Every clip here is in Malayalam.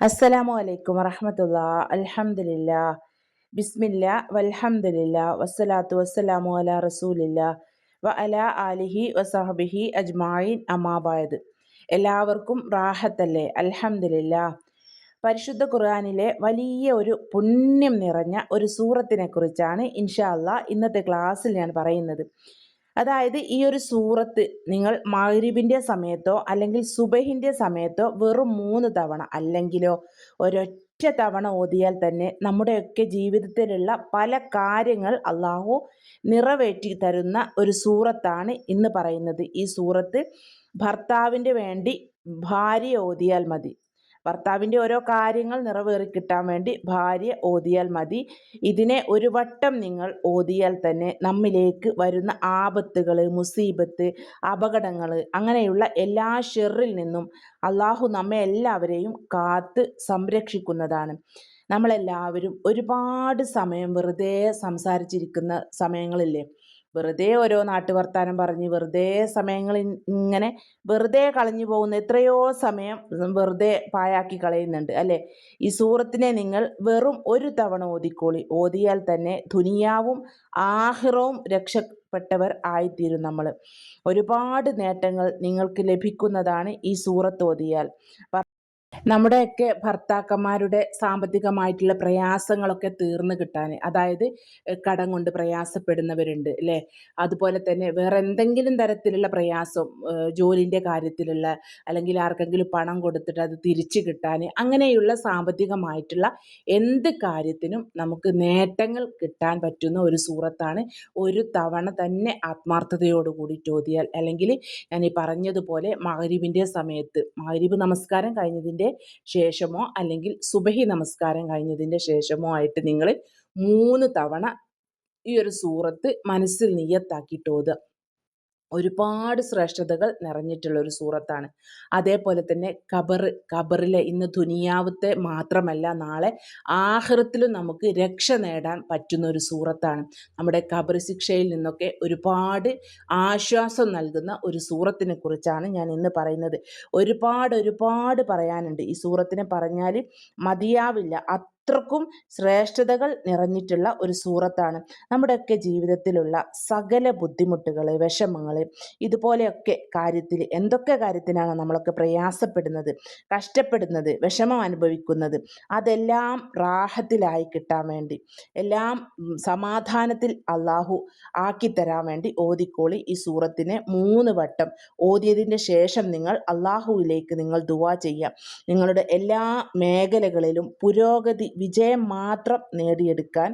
അസ്സലാമു അലൈക്കും വറഹമത്തുള്ള. അലഹമില്ല ബിസ്മില്ല. വലഹമില്ല വസ്സലാത്തു വസ്സലാമു അല റസൂലില്ല. വ അല ആലിഹി വസഹബിഹി അജ്മായിൻ അമാബായത് എല്ലാവർക്കും റാഹത്തല്ലേ? അലഹമില്ല പരിശുദ്ധ ഖുർആാനിലെ വലിയ ഒരു പുണ്യം നിറഞ്ഞ ഒരു സൂറത്തിനെ കുറിച്ചാണ് ഇൻഷാ അല്ലാ ഇന്നത്തെ ക്ലാസ്സിൽ ഞാൻ പറയുന്നത്. അതായത് ഈ ഒരു സൂറത്ത് നിങ്ങൾ മഹരീബിന്റെ സമയത്തോ അല്ലെങ്കിൽ സുബഹിന്റെ സമയത്തോ വെറും മൂന്ന് തവണ അല്ലെങ്കിലോ ഒരൊറ്റ തവണ ഓതിയാൽ തന്നെ നമ്മുടെയൊക്കെ ജീവിതത്തിലുള്ള പല കാര്യങ്ങൾ അള്ളാഹു നിറവേറ്റി തരുന്ന ഒരു സൂറത്താണ് ഇന്ന് പറയുന്നത്. ഈ സൂറത്ത് ഭർത്താവിന്റെ വേണ്ടി ഭാര്യ ഓതിയാൽ മതി. ഭർത്താവിന്റെ ഓരോ കാര്യങ്ങൾ നിറവേറി കിട്ടാൻ വേണ്ടി ഭാര്യ ഓതിയാൽ മതി. ഇതിനെ ഒരു വട്ടം നിങ്ങൾ ഓതിയാൽ തന്നെ നമ്മിലേക്ക് വരുന്ന ആപത്തുകൾ മുസീബത്ത് അപകടങ്ങൾ അങ്ങനെയുള്ള എല്ലാ ഷെറിൽ നിന്നും അള്ളാഹു നമ്മെ എല്ലാവരെയും കാത്ത് സംരക്ഷിക്കുന്നതാണ്. നമ്മളെല്ലാവരും ഒരുപാട് സമയം വെറുതെ സംസാരിച്ചിരിക്കുന്ന സമയങ്ങളില്ലേ? വെറുതെ ഓരോ നാട്ടുവർത്താനം പറഞ്ഞ് വെറുതെ സമയങ്ങൾ ഇങ്ങനെ വെറുതെ കളഞ്ഞു പോകുന്ന എത്രയോ സമയം വെറുതെ പാഴാക്കി കളയുന്നുണ്ട് അല്ലേ? ഈ സൂറത്തിനെ നിങ്ങൾ വെറും ഒരു തവണ ഓതിക്കോളി. ഓതിയാൽ തന്നെ ദുനിയാവും ആഹിറവും രക്ഷപ്പെട്ടവർ ആയിത്തീരും നമ്മൾ ഒരുപാട് നേട്ടങ്ങൾ നിങ്ങൾക്ക് ലഭിക്കുന്നതാണ് ഈ സൂറത്ത് ഓതിയാൽ. നമ്മുടെയൊക്കെ ഭർത്താക്കന്മാരുടെ സാമ്പത്തികമായിട്ടുള്ള പ്രയാസങ്ങളൊക്കെ തീർന്നു കിട്ടാൻ അതായത് കടം കൊണ്ട് പ്രയാസപ്പെടുന്നവരുണ്ട് അല്ലേ അതുപോലെ തന്നെ വേറെ എന്തെങ്കിലും തരത്തിലുള്ള പ്രയാസം ജോലിന്റെ കാര്യത്തിലുള്ള അല്ലെങ്കിൽ ആർക്കെങ്കിലും പണം കൊടുത്തിട്ട് അത് തിരിച്ചു കിട്ടാൻ അങ്ങനെയുള്ള സാമ്പത്തികമായിട്ടുള്ള എന്ത് കാര്യത്തിനും നമുക്ക് നേട്ടങ്ങൾ കിട്ടാൻ പറ്റുന്ന ഒരു സൂറത്താണ് ഒരു തവണ തന്നെ ആത്മാർത്ഥതയോട് കൂടി ചോദിയാൽ. അല്ലെങ്കിൽ ഞാൻ ഈ പറഞ്ഞതുപോലെ മഹരീബിന്റെ സമയത്ത് മഹരീബ് നമസ്കാരം കഴിഞ്ഞതിന്റെ ശേഷമോ അല്ലെങ്കിൽ സുബഹി നമസ്കാരം കഴിഞ്ഞതിന്റെ ശേഷമോ ആയിട്ട് നിങ്ങൾ മൂന്ന് തവണ ഈ ഒരു സൂറത്ത് മനസ്സിൽ നിയ്യത്താക്കിയിട്ട് ഓതുക ഒരുപാട് ശ്രേഷ്ഠതകൾ നിറഞ്ഞിട്ടുള്ള ഒരു സൂറത്താണ്. അതേപോലെ തന്നെ ഖബർ ഖബറിലെ ഇന്ന് ദുനിയാവത്തെ മാത്രമല്ല നാളെ ആഹൃത്തിലും നമുക്ക് രക്ഷ നേടാൻ പറ്റുന്ന ഒരു സൂറത്താണ്. നമ്മുടെ ഖബർ ശിക്ഷയിൽ നിന്നൊക്കെ ഒരുപാട് ആശ്വാസം നൽകുന്ന ഒരു സൂറത്തിനെ കുറിച്ചാണ് ഞാൻ ഇന്ന് പറയുന്നത്. ഒരുപാട് ഒരുപാട് പറയാനുണ്ട്. ഈ സൂറത്തിനെ പറഞ്ഞാൽ മതിയാവില്ല. അത്രക്കും ശ്രേഷ്ഠതകൾ നിറഞ്ഞിട്ടുള്ള ഒരു സൂറത്താണ്. നമ്മുടെയൊക്കെ ജീവിതത്തിലുള്ള സകല ബുദ്ധിമുട്ടുകൾ വിഷമങ്ങൾ ഇതുപോലെയൊക്കെ കാര്യത്തിൽ എന്തൊക്കെ കാര്യത്തിനാണ് നമ്മളൊക്കെ പ്രയാസപ്പെടുന്നത് കഷ്ടപ്പെടുന്നത് വിഷമം അനുഭവിക്കുന്നത്? അതെല്ലാം റാഹത്തിലായി കിട്ടാൻ വേണ്ടി എല്ലാം സമാധാനത്തിൽ അള്ളാഹു തരാൻ വേണ്ടി ഓതിക്കോളി ഈ സൂറത്തിനെ മൂന്ന് വട്ടം ഓതിയതിന്റെ ശേഷം നിങ്ങൾ അള്ളാഹുവിലേക്ക് നിങ്ങൾ ദുവാ ചെയ്യാം നിങ്ങളുടെ എല്ലാ മേഖലകളിലും പുരോഗതി വിജയം മാത്രം നേടിയെടുക്കാൻ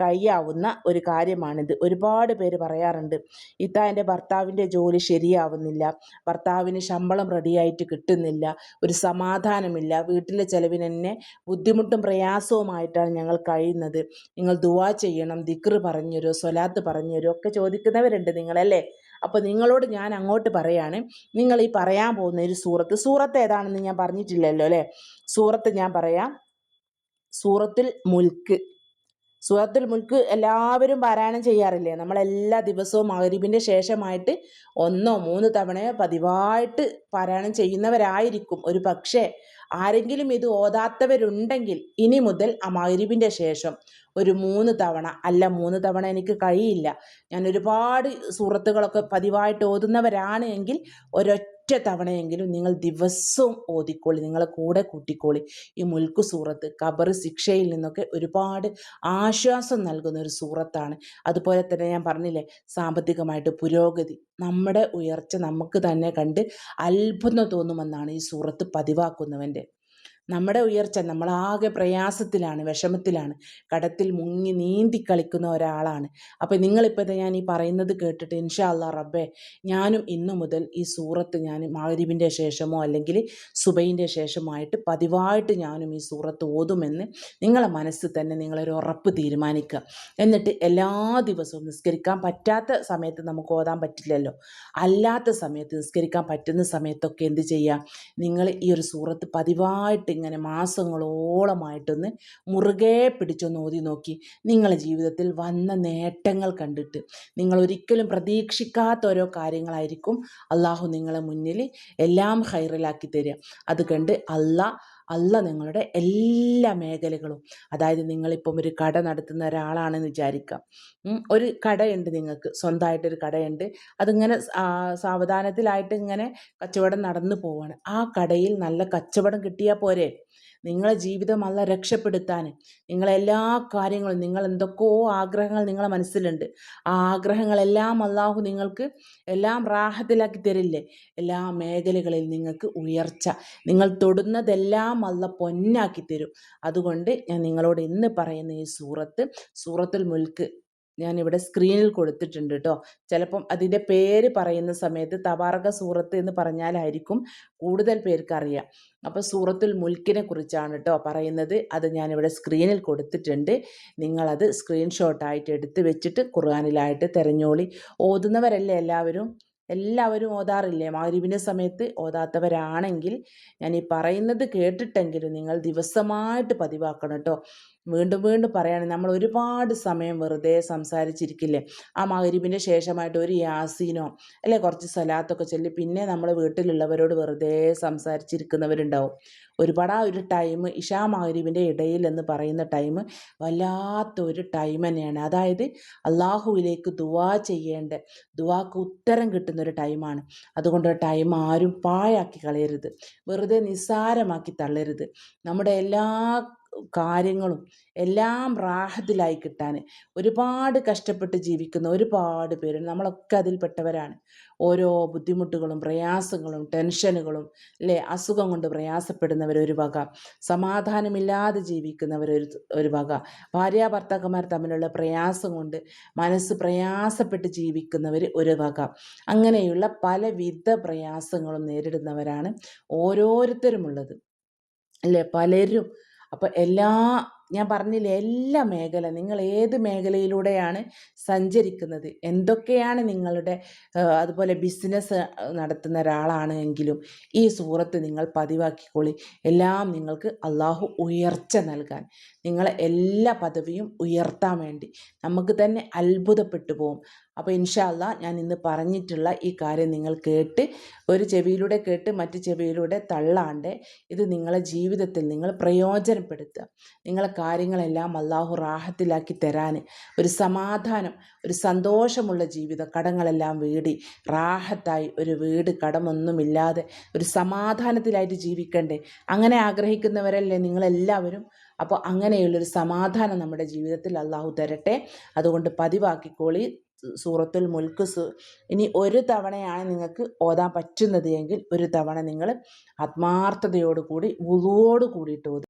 കഴിയാവുന്ന ഒരു കാര്യമാണിത്. ഒരുപാട് പേര് പറയാറുണ്ട് ഇത്ത എന്റെ ഭർത്താവിന്റെ ജോലി ശരിയാവുന്നില്ല ഭർത്താവിന് ശമ്പളം റെഡിയായിട്ട് കിട്ടുന്നില്ല ഒരു സമാധാനമില്ല വീട്ടിലെ ചിലവിന് തന്നെ ബുദ്ധിമുട്ടും പ്രയാസവുമായിട്ടാണ് ഞങ്ങൾ കഴിയുന്നത്. നിങ്ങൾ ദുവാ ചെയ്യണം ദിക്റ് പറഞ്ഞുതരോ സ്വലാത്ത് പറഞ്ഞുതരോ ഒക്കെ ചോദിക്കുന്നവരുണ്ട് നിങ്ങളല്ലേ? അപ്പോൾ നിങ്ങളോട് ഞാൻ അങ്ങോട്ട് പറയാണ് നിങ്ങൾ ഈ പറയാൻ പോകുന്ന ഒരു സൂറത്ത് സൂറത്ത് ഏതാണെന്ന് ഞാൻ പറഞ്ഞിട്ടില്ലല്ലോ അല്ലേ? സൂറത്ത് ഞാൻ പറയാം സൂറത്തുൽ മുൽക്ക്. സൂറത്തുൽ മുൽക്ക് എല്ലാവരും പാരായണം ചെയ്യാറില്ലേ? നമ്മൾ എല്ലാ ദിവസവും മകരിബിന്റെ ശേഷമായിട്ട് ഒന്നോ മൂന്ന് തവണയോ പതിവായിട്ട് പാരായണം ചെയ്യുന്നവരായിരിക്കും. ഒരു പക്ഷേ ആരെങ്കിലും ഇത് ഓതാത്തവരുണ്ടെങ്കിൽ ഇനി മുതൽ ആ മകരിബിന്റെ ശേഷം ഒരു മൂന്ന് തവണ അല്ല മൂന്ന് തവണ എനിക്ക് കഴിയില്ല. ഞാൻ ഒരുപാട് സൂറത്തുകളൊക്കെ പതിവായിട്ട് ഓതുന്നവരാണ് എങ്കിൽ ഒരൊറ്റ ഒറ്റ തവണയെങ്കിലും നിങ്ങൾ ദിവസവും ഓതിക്കോളി നിങ്ങളെ കൂടെ കൂട്ടിക്കോളി. ഈ മുൽക്കു സൂറത്ത് ഖബർ ശിക്ഷയിൽ നിന്നൊക്കെ ഒരുപാട് ആശ്വാസം നൽകുന്ന ഒരു സൂറത്താണ്. അതുപോലെ തന്നെ ഞാൻ പറഞ്ഞില്ലേ സാമ്പത്തികമായിട്ട് പുരോഗതി. നമ്മുടെ ഉയർച്ച നമുക്ക് തന്നെ കണ്ട് അത്ഭുതം തോന്നുമെന്നാണ് ഈ സൂറത്ത് പതിവാക്കുന്നവന്റെ നമ്മുടെ ഉയർച്ച നമ്മളാകെ പ്രയാസത്തിലാണ് വിഷമത്തിലാണ്. കടത്തിൽ മുങ്ങി നീന്തി കളിക്കുന്ന ഒരാളാണ്. അപ്പോൾ നിങ്ങളിപ്പോൾ ഞാൻ ഈ പറയുന്നത് കേട്ടിട്ട് ഇൻഷാ അല്ലാ റബ്ബെ ഞാനും ഇന്നു മുതൽ ഈ സൂറത്ത് ഞാൻ മാഗരിബിന്റെ ശേഷമോ അല്ലെങ്കിൽ സുബൈന്റെ ശേഷമായിട്ട് പതിവായിട്ട് ഞാനും ഈ സൂറത്ത് ഓതുമെന്ന് നിങ്ങളെ മനസ്സിൽ തന്നെ നിങ്ങളൊരു ഉറപ്പ് തീരുമാനിക്കുക. എന്നിട്ട് എല്ലാ ദിവസവും നിസ്കരിക്കാൻ പറ്റാത്ത സമയത്ത് നമുക്ക് ഓതാൻ പറ്റില്ലല്ലോ. അല്ലാത്ത സമയത്ത് നിസ്കരിക്കാൻ പറ്റുന്ന സമയത്തൊക്കെ എന്ത് ചെയ്യുക? നിങ്ങൾ ഈ ഒരു സൂറത്ത് പതിവായിട്ട് ഇങ്ങനെ മാസങ്ങളോളമായിട്ടൊന്ന് മുറുകെ പിടിച്ചൊന്ന് ഓതി നോക്കി. നിങ്ങളുടെ ജീവിതത്തിൽ വന്ന നേട്ടങ്ങൾ കണ്ടിട്ട് നിങ്ങൾ ഒരിക്കലും പ്രതീക്ഷിക്കാത്ത ഓരോ കാര്യങ്ങളായിരിക്കും അള്ളാഹു നിങ്ങളെ മുന്നിൽ എല്ലാം ഹൈറലാക്കി തരിക. അത് കണ്ട് അള്ളാഹ് അല്ല നിങ്ങളുടെ എല്ലാ മേഖലകളും. അതായത് നിങ്ങളിപ്പം ഒരു കട നടത്തുന്ന ഒരാളാണെന്ന് വിചാരിക്കാം. ഒരു കടയുണ്ട് നിങ്ങൾക്ക്. സ്വന്തമായിട്ടൊരു കടയുണ്ട്. അതിങ്ങനെ സാവധാനത്തിലായിട്ട് ഇങ്ങനെ കച്ചവടം നടന്നു പോവാണ്. ആ കടയിൽ നല്ല കച്ചവടം കിട്ടിയാൽ പോരെ? നിങ്ങളെ ജീവിതം അല്ല രക്ഷപ്പെടുത്താൻ നിങ്ങളെല്ലാ കാര്യങ്ങളും നിങ്ങൾ എന്തൊക്കെയോ ആഗ്രഹങ്ങൾ നിങ്ങളെ മനസ്സിലുണ്ട്. ആ ആഗ്രഹങ്ങളെല്ലാം അള്ളാഹു നിങ്ങൾക്ക് എല്ലാം റാഹത്തിലാക്കി തരില്ലേ? എല്ലാ മേഖലകളിൽ നിങ്ങൾക്ക് ഉയർച്ച. നിങ്ങൾ തൊടുന്നതെല്ലാം അല്ല പൊന്നാക്കി തരും. അതുകൊണ്ട് ഞാൻ നിങ്ങളോട് ഇന്ന് പറയുന്ന ഈ സൂറത്ത് സൂറത്തുൽ മുൽക്ക് ഞാനിവിടെ സ്ക്രീനിൽ കൊടുത്തിട്ടുണ്ട് കേട്ടോ ചിലപ്പം അതിന്റെ പേര് പറയുന്ന സമയത്ത് തബാറക സൂറത്ത് എന്ന് പറഞ്ഞാലായിരിക്കും കൂടുതൽ പേർക്ക് അറിയാം. അപ്പോൾ സൂറത്തുൽ മുൽക്കിനെ കുറിച്ചാണ് കേട്ടോ പറയുന്നത്. അത് ഞാനിവിടെ സ്ക്രീനിൽ കൊടുത്തിട്ടുണ്ട്. നിങ്ങളത് സ്ക്രീൻഷോട്ടായിട്ട് എടുത്ത് വെച്ചിട്ട് ഖുർആാനിലായിട്ട് തെരഞ്ഞോളി. ഓതുന്നവരല്ലേ എല്ലാവരും? എല്ലാവരും ഓതാറില്ലേ? മാരിവിന്റെ സമയത്ത് ഓതാത്തവരാണെങ്കിൽ ഞാൻ ഈ പറയുന്നത് കേട്ടിട്ടെങ്കിലും നിങ്ങൾ ദിവസമായിട്ട് പതിവാക്കണം കേട്ടോ വീണ്ടും വീണ്ടും പറയാണ് നമ്മൾ ഒരുപാട് സമയം വെറുതെ സംസാരിച്ചിരിക്കില്ലേ? ആ മകരിബിന്റെ ശേഷമായിട്ട് ഒരു യാസീനോ അല്ലെ കുറച്ച് സലാത്തൊക്കെ ചൊല്ലി പിന്നെ നമ്മൾ വീട്ടിലുള്ളവരോട് വെറുതെ സംസാരിച്ചിരിക്കുന്നവരുണ്ടാവും. ഒരുപാട് ആ ഒരു ടൈം ഇഷാ മകരിബിന്റെ ഇടയിൽ എന്ന് പറയുന്ന ടൈം വല്ലാത്ത ഒരു ടൈം തന്നെയാണ്. അതായത് അള്ളാഹുവിലേക്ക് ദുവാ ചെയ്യേണ്ട ദുവാക്ക് ഉത്തരം കിട്ടുന്ന ഒരു ടൈമാണ് അതുകൊണ്ട് ടൈം ആരും പാഴാക്കി കളയരുത്. വെറുതെ നിസ്സാരമാക്കി തള്ളരുത്. നമ്മുടെ എല്ലാ കാര്യങ്ങളും എല്ലാം റാഹത്തിലായി കിട്ടാൻ ഒരുപാട് കഷ്ടപ്പെട്ട് ജീവിക്കുന്ന ഒരുപാട് പേര് നമ്മളൊക്കെ അതിൽപ്പെട്ടവരാണ്. ഓരോ ബുദ്ധിമുട്ടുകളും പ്രയാസങ്ങളും ടെൻഷനുകളും അല്ലേ? അസുഖം കൊണ്ട് പ്രയാസപ്പെടുന്നവർ ഒരു വക സമാധാനമില്ലാതെ ജീവിക്കുന്നവർ ഒരു ഒരു വക ഭാര്യ ഭർത്താക്കന്മാർ തമ്മിലുള്ള പ്രയാസം കൊണ്ട് മനസ്സ് പ്രയാസപ്പെട്ട് ജീവിക്കുന്നവർ ഒരു വക. അങ്ങനെയുള്ള പലവിധ പ്രയാസങ്ങളും നേരിടുന്നവരാണ് ഓരോരുത്തരുമുള്ളത്. അല്ലേ? പലരും അപ്പോൾ എല്ലാ ഞാൻ പറഞ്ഞില്ലേ എല്ലാ മേഖല നിങ്ങൾ ഏത് മേഖലയിലൂടെയാണ് സഞ്ചരിക്കുന്നത്? എന്തൊക്കെയാണ് നിങ്ങളുടെ അതുപോലെ ബിസിനസ് നടത്തുന്ന ഒരാളാണ് എങ്കിലും ഈ സൂറത്ത് നിങ്ങൾ പതിവാക്കിക്കൊള്ളി എല്ലാം നിങ്ങൾക്ക് അള്ളാഹു ഉയർച്ച നൽകാൻ നിങ്ങളെ എല്ലാ പദവിയും ഉയർത്താൻ വേണ്ടി. നമുക്ക് തന്നെ അത്ഭുതപ്പെട്ടു പോകും അപ്പോൾ ഇൻഷാല്ല ഞാൻ ഇന്ന് പറഞ്ഞിട്ടുള്ള ഈ കാര്യം നിങ്ങൾ കേട്ട് ഒരു ചെവിയിലൂടെ കേട്ട് മറ്റു ചെവിയിലൂടെ തള്ളാണ്ട് ഇത് നിങ്ങളെ ജീവിതത്തിൽ നിങ്ങൾ പ്രയോജനപ്പെടുത്തുക. നിങ്ങളെ കാര്യങ്ങളെല്ലാം അള്ളാഹു റാഹത്തിലാക്കി തരാൻ ഒരു സമാധാനം ഒരു സന്തോഷമുള്ള ജീവിത കടങ്ങളെല്ലാം വീടി. റാഹത്തായി ഒരു വീട് കടമൊന്നുമില്ലാതെ ഒരു സമാധാനത്തിലായിട്ട് ജീവിക്കണ്ടേ? അങ്ങനെ ആഗ്രഹിക്കുന്നവരല്ലേ നിങ്ങളെല്ലാവരും? അപ്പോൾ അങ്ങനെയുള്ളൊരു സമാധാനം നമ്മുടെ ജീവിതത്തിൽ അള്ളാഹു തരട്ടെ. അതുകൊണ്ട് പതിവാക്കിക്കോളി. സൂറത്തുൽ മുൽക്ക് സു ഇനി ഒരു തവണയാണ് നിങ്ങൾക്ക് ഓതാൻ പറ്റുന്നത് എങ്കിൽ ഒരു തവണ നിങ്ങൾ ആത്മാർത്ഥതയോടുകൂടി ഉളുവോട് കൂടിയിട്ട് ഓതുക.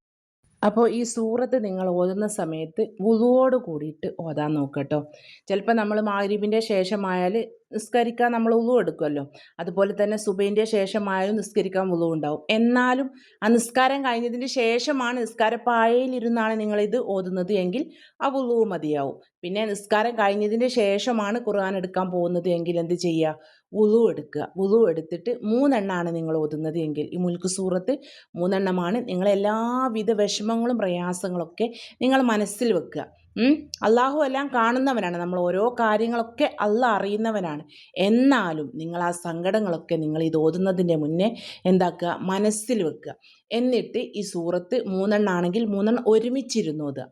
അപ്പോൾ ഈ സൂറത്ത് നിങ്ങൾ ഓതുന്ന സമയത്ത് വുളുവോട് കൂടിയിട്ട് ഓതാൻ നോക്കട്ടോ. ചിലപ്പോൾ നമ്മൾ മാരീബിന്റെ ശേഷമായാൽ നിസ്കരിക്കാൻ നമ്മൾ ഉളു എടുക്കുമല്ലോ അതുപോലെ തന്നെ സുബൈന്റെ ശേഷമായാലും നിസ്കരിക്കാൻ ഉളു ഉണ്ടാവും. എന്നാലും ആ നിസ്കാരം കഴിഞ്ഞതിന് ശേഷമാണ് നിസ്കാരപ്പായയിലിരുന്നാണ് നിങ്ങളിത് ഓതുന്നത് എങ്കിൽ ആ ഉളുവ് മതിയാവും. പിന്നെ നിസ്കാരം കഴിഞ്ഞതിന് ശേഷമാണ് ഖുർആൻ എടുക്കാൻ പോകുന്നത് എങ്കിൽ എന്ത് ചെയ്യുക ഉളു എടുക്കുക. വുളു എടുത്തിട്ട് മൂന്നെണ്ണമാണ് നിങ്ങൾ ഓതുന്നത് എങ്കിൽ ഈ മുൽക്ക് സൂറത്ത് മൂന്നെണ്ണമാണ്. നിങ്ങളെല്ലാവിധ വിഷമങ്ങളും പ്രയാസങ്ങളൊക്കെ നിങ്ങൾ മനസ്സിൽ വെക്കുക. അള്ളാഹു എല്ലാം കാണുന്നവനാണ്. നമ്മൾ ഓരോ കാര്യങ്ങളൊക്കെ അല്ല അറിയുന്നവനാണ്. എന്നാലും നിങ്ങൾ ആ സങ്കടങ്ങളൊക്കെ നിങ്ങൾ ഇത് ഓതുന്നതിന്റെ മുന്നേ എന്താക്കുക? മനസ്സിൽ വെക്കുക. എന്നിട്ട് ഈ സൂറത്ത് മൂന്നെണ്ണാണെങ്കിൽ മൂന്നെണ്ണം ഒരുമിച്ചിരുന്നു ഓതുക.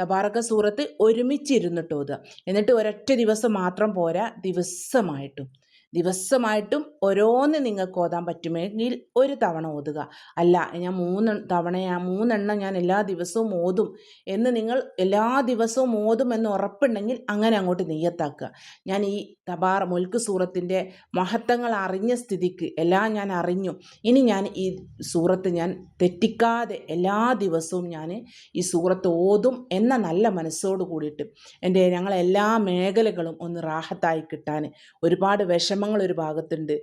തബാറക്ക സൂറത്ത് ഒരുമിച്ചിരുന്നിട്ട് ഓതുക. എന്നിട്ട് ഒരൊറ്റ ദിവസം മാത്രം പോരാ. ദിവസമായിട്ടും. ദിവസമായിട്ടും ഓരോന്ന് നിങ്ങൾക്ക് ഓതാൻ പറ്റുമെങ്കിൽ ഒരു തവണ ഓതുക. അല്ല ഞാൻ മൂന്ന് തവണയാ മൂന്നെണ്ണം ഞാൻ എല്ലാ ദിവസവും ഓതും എന്ന് നിങ്ങൾ എല്ലാ ദിവസവും ഓതും എന്ന് ഉറപ്പുണ്ടെങ്കിൽ അങ്ങനെ അങ്ങോട്ട് നെയ്യത്താക്കുക. ഞാൻ ഈ തബാർ മുൽക്ക് സൂറത്തിന്റെ മഹത്വങ്ങൾ അറിഞ്ഞ സ്ഥിതിക്ക് എല്ലാം ഞാൻ അറിഞ്ഞു. ഇനി ഞാൻ ഈ സൂറത്ത് ഞാൻ തെറ്റിക്കാതെ എല്ലാ ദിവസവും ഞാൻ ഈ സൂറത്ത് ഓതും എന്ന നല്ല മനസ്സോട് കൂടിയിട്ട് എന്റെ ഞങ്ങളെല്ലാ മേഖലകളും ഒന്ന് റാഹത്തായി കിട്ടാൻ ഒരുപാട് വിഷമങ്ങൾ ഒരു ഭാഗത്തുണ്ട്.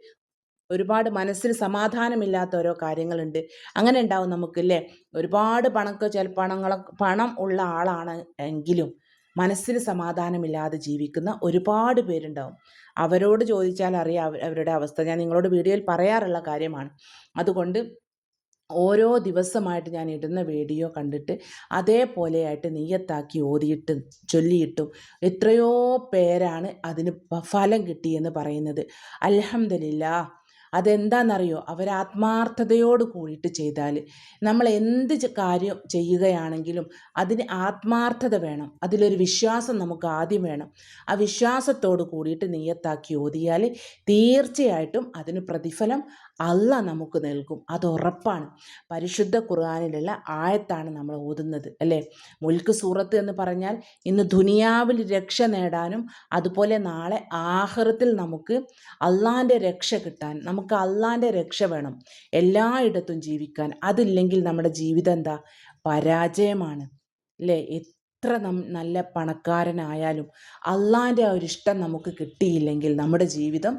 ഒരുപാട് മനസ്സിന് സമാധാനമില്ലാത്ത ഓരോ കാര്യങ്ങളുണ്ട്. അങ്ങനെ ഉണ്ടാവും നമുക്ക് അല്ലേ ഒരുപാട് പണക്ക് ചില പണങ്ങൾ പണം ഉള്ള ആളാണ് എങ്കിലും മനസ്സിന് സമാധാനമില്ലാതെ ജീവിക്കുന്ന ഒരുപാട് പേരുണ്ടാവും. അവരോട് ചോദിച്ചാൽ അറിയാം അവരുടെ അവസ്ഥ. ഞാൻ നിങ്ങളോട് വീഡിയോയിൽ പറയാറുള്ള കാര്യമാണ്. അതുകൊണ്ട് ഓരോ ദിവസമായിട്ട് ഞാൻ ഇടുന്ന വീഡിയോ കണ്ടിട്ട് അതേപോലെയായിട്ട് നെയ്യത്താക്കി ഓതിയിട്ടും ചൊല്ലിയിട്ടും എത്രയോ പേരാണ് അതിന് ഫലം കിട്ടിയെന്ന് പറയുന്നത്. അൽഹംദുലില്ലാ അതെന്താണെന്നറിയോ അവർ ആത്മാർത്ഥതയോട് കൂടിയിട്ട് ചെയ്താൽ നമ്മൾ എന്ത് കാര്യം ചെയ്യുകയാണെങ്കിലും അതിന് ആത്മാർത്ഥത വേണം. അതിലൊരു വിശ്വാസം നമുക്ക് ആദ്യം വേണം. ആ വിശ്വാസത്തോട് കൂടിയിട്ട് നീയത്താക്കി ഓതിയാൽ തീർച്ചയായിട്ടും അതിന് പ്രതിഫലം അല്ല നമുക്ക് നൽകും. അത് ഉറപ്പാണ്. പരിശുദ്ധ ഖുർആാനിലുള്ള ആയത്താണ് നമ്മൾ ഓതുന്നത് അല്ലേ? മുൽക്ക് സൂറത്ത് എന്ന് പറഞ്ഞാൽ ഇന്ന് ദുനിയാവിൽ രക്ഷ നേടാനും അതുപോലെ നാളെ ആഹ്റത്തിൽ നമുക്ക് അള്ളാന്റെ രക്ഷ കിട്ടാൻ നമുക്ക് അള്ളാന്റെ രക്ഷ വേണം എല്ലായിടത്തും ജീവിക്കാൻ. അതില്ലെങ്കിൽ നമ്മുടെ ജീവിതം എന്താ? പരാജയമാണ് അല്ലേ? എത്ര നല്ല പണക്കാരനായാലും അള്ളാന്റെ ആ ഒരു ഇഷ്ടം നമുക്ക് കിട്ടിയില്ലെങ്കിൽ നമ്മുടെ ജീവിതം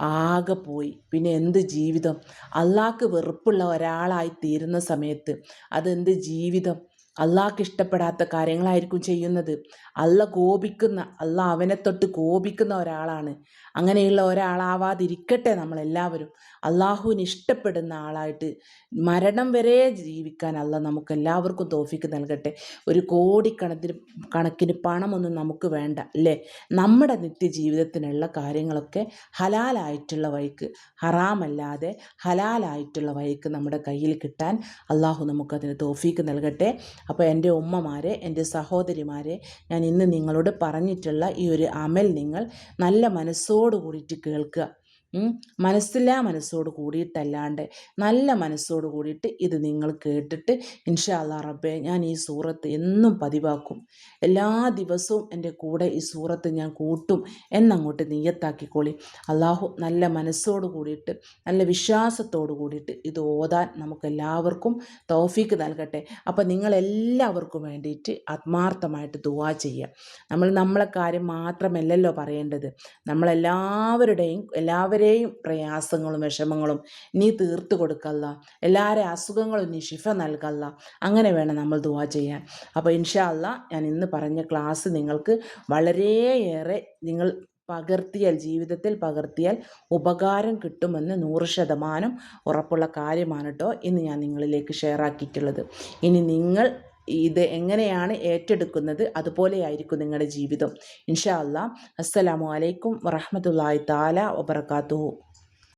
ആകെ പോയി. പിന്നെ എന്ത് ജീവിതം? അള്ളാഹ്ക്ക് വെറുപ്പുള്ള ഒരാളായി തീരുന്ന സമയത്ത് അതെന്ത് ജീവിതം? അള്ളാഹ്ക്ക് ഇഷ്ടപ്പെടാത്ത കാര്യങ്ങളായിരിക്കും ചെയ്യുന്നത്. അല്ല കോപിക്കുന്ന അല്ല അവനെ തൊട്ട് കോപിക്കുന്ന ഒരാളാണ്. അങ്ങനെയുള്ള ഒരാളാവാതിരിക്കട്ടെ നമ്മളെല്ലാവരും. അള്ളാഹുവിന് ഇഷ്ടപ്പെടുന്ന ആളായിട്ട് മരണം വരെ ജീവിക്കാൻ അല്ല നമുക്ക് എല്ലാവർക്കും തോഫിക്ക് നൽകട്ടെ. ഒരു കോടിക്കണക്കിന് കണക്കിന് പണമൊന്നും നമുക്ക് വേണ്ട അല്ലേ? നമ്മുടെ നിത്യജീവിതത്തിനുള്ള കാര്യങ്ങളൊക്കെ ഹലാലായിട്ടുള്ള വഴിക്ക് ഹറാമല്ലാതെ ഹലാലായിട്ടുള്ള വഴിക്ക് നമ്മുടെ കയ്യിൽ കിട്ടാൻ അള്ളാഹു നമുക്കതിന് തോഫീക്ക് നൽകട്ടെ. അപ്പോൾ എന്റെ ഉമ്മമാരെ എന്റെ സഹോദരിമാരെ ഞാൻ ഇന്ന് നിങ്ങളോട് പറഞ്ഞിട്ടുള്ള ഈ ഒരു അമൽ നിങ്ങൾ നല്ല മനസ്സോടു കൂടിയിട്ട് കേൾക്കുക. മനസ്സില്ലാ മനസ്സോട് കൂടിയിട്ടല്ലാണ്ട് നല്ല മനസ്സോട് കൂടിയിട്ട് ഇത് നിങ്ങൾ കേട്ടിട്ട് ഇൻഷാ അല്ലാ റബ്ബെ ഞാൻ ഈ സൂറത്ത് എന്നും പതിവാക്കും. എല്ലാ ദിവസവും എന്റെ കൂടെ ഈ സൂറത്ത് ഞാൻ കൂട്ടും എന്നങ്ങോട്ട് നീയത്താക്കിക്കോളി. അള്ളാഹു നല്ല മനസ്സോട് കൂടിയിട്ട് നല്ല വിശ്വാസത്തോട് കൂടിയിട്ട് ഇത് ഓതാൻ നമുക്കെല്ലാവർക്കും തോഫീക്ക് നൽകട്ടെ. അപ്പോൾ നിങ്ങളെല്ലാവർക്കും വേണ്ടിയിട്ട് ആത്മാർത്ഥമായിട്ട് ദുവാ ചെയ്യുക നമ്മൾ നമ്മളെ കാര്യം മാത്രമല്ലല്ലോ പറയേണ്ടത്. നമ്മളെല്ലാവരുടെയും എല്ലാവരെയും പ്രയാസങ്ങളും വിഷമങ്ങളും നീ തീർത്തു കൊടുക്കല്ല. എല്ലാവരുടെ അസുഖങ്ങളും നീ ശിഫ നൽകല്ല. അങ്ങനെ വേണം നമ്മൾ ദുവാ ചെയ്യാൻ. അപ്പോൾ ഇൻഷാ അല്ലാ ഞാൻ ഇന്ന് പറഞ്ഞ ക്ലാസ് നിങ്ങൾക്ക് വളരെയേറെ നിങ്ങൾ പകർത്തിയാൽ ജീവിതത്തിൽ പകർത്തിയാൽ ഉപകാരം കിട്ടുമെന്ന് നൂറ് ശതമാനം ഉറപ്പുള്ള കാര്യമാണ് കേട്ടോ ഇന്ന് ഞാൻ നിങ്ങളിലേക്ക് ഷെയർ ആക്കിയിട്ടുള്ളത്. ഇനി നിങ്ങൾ ഇത് എങ്ങനെയാണ് ഏറ്റെടുക്കുന്നത്? അതുപോലെയായിരിക്കും നിങ്ങളുടെ ജീവിതം. ഇൻഷാ അല്ലാ അസ്സലാമു അലൈക്കും താല വബറകാതുഹു.